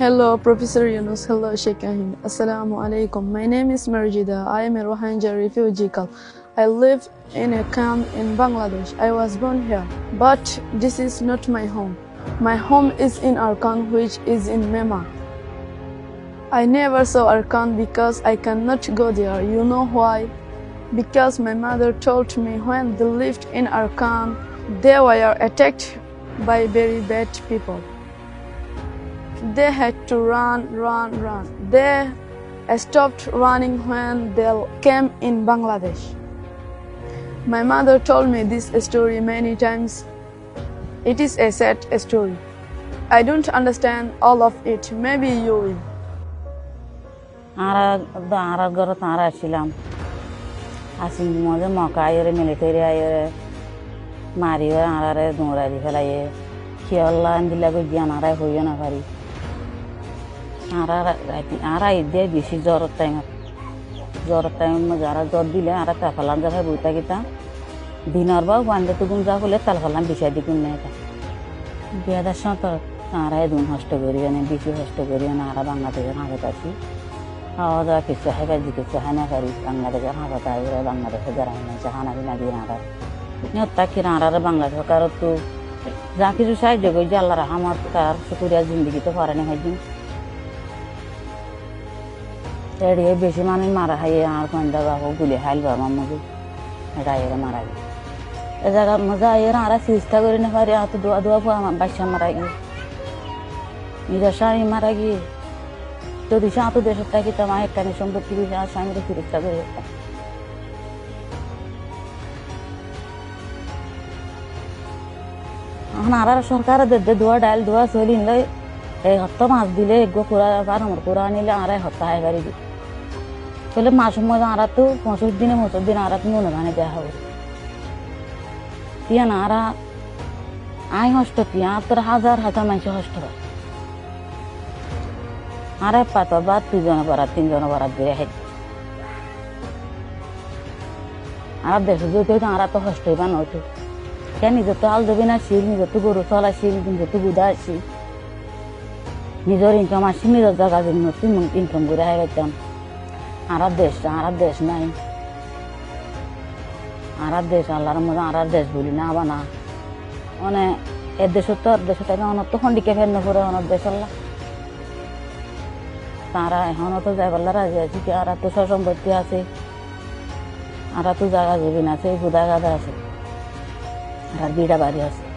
Hello, Professor Yunus. Hello, Sheikh Ahim. Assalamu alaikum. My name is Marjida. I am a Rohingya refugee. I live in a camp in Bangladesh. I was born here, but this is not my home. My home is in Arkan, which is in Mema. I never saw Arkan because I cannot go there. You know why? Because my mother told me when they lived in Arkan, they were attacked by very bad people. They had to run, run, run. They stopped running when they came in Bangladesh. My mother told me this story many times. It is a sad story. I don't understand all of it. Maybe you will. আরা আরা ঘরত আরা আসছিলাম আসিন মধ্যে মকা আইরে military আইরে মারিবে আরারে দৌড়ারি ফেলাইয়ে খেয়াল্লা দিলা গো জ্ঞান আরাই হইও না পারি আরা আরা ইদে বেশি জ্বরের টাইমত জ্বরের টাইম যারা জ্বর দিলে আরা তাল ফেলাম যা বইতা গিতা দিনের বা ওয়ানডে তুগুন যা হলে তাল ফেলাম বিষয় দিকুন না এটা বিয়াদার সময় আরাই দুন হস্ত করিও না বেশি হস্ত করিও না আরা বাংলাদেশের হাজত আছি খাওয়া দাওয়া কিছু হেবে কিছু হয় না পারি বাংলাদেশের হাজত আইরে বাংলাদেশে যারা হয় না বিনা দিয়ে আরার নিহত্যা কিনা আরার বাংলা সরকার তো যা কিছু সাহায্য করছে আল্লাহ রহমত তার শুকুরিয়া জিন্দগি তো পারেনি হয়দিন এড়িয়ে বেশি মানুষ মারা খাইয়ে আর কন্দা বাবু গুলি হাইল বাবা আমাকে এটা এর মারা গিয়ে এ জায়গা মজা এর আর চেষ্টা করে না পারি এত দোয়া দোয়া পো আমার বাচ্চা মারা গিয়ে নিজের স্বামী মারা গিয়ে। যদি সে আত দেশের থাকি তো আমার একটা সম্পত্তি দিয়ে আর স্বামীর সুরক্ষা করে এখন আর সরকার দে দোয়া ডাল দোয়া চলিন এই হত্য মাছ দিলে এগো কুড়া আর আমার কুড়া নিলে আর হত্যা হয় গাড়ি দি তাহলে মাস মধ্যে আর তো পঁচিশ দিনে পঁচিশ দিন আর তুমি অনুদানে দেওয়া হবে। তিয়া না, আর আই হষ্ট তিয়া তোর হাজার হাজার মানুষ হষ্ট আর আরে পাত বা দুজন বারাত তিনজন বারাত দিয়ে হেড আর দেশ যেতে হইতো আর তো হষ্ট হইবা নয়তো কেন নিজের তো আল দেবে না শিল নিজের তো গরু চলা শিল নিজের তো গুদা আসি নিজের ইনকাম আসি, নিজের জায়গা জন্য তুই ইনকাম করে হাই পাইতাম আর দেশ আর দেশ নাই। আর দেশ, আল্লাহর মধ্যে আর দেশ বলি না আবার না। মানে এর দেশের তো টাকা অনত তো খন্ডিকে ফের নপরে অনত দেশ আল্লাহ। তারা এখনও তো যাই পারলে রাজি আছে কি? আর তো সম্পত্তি আছে। আর তো জায়গা জমিন আছে গুদা গাদা আছে। আর বিড়া বাড়ি আছে।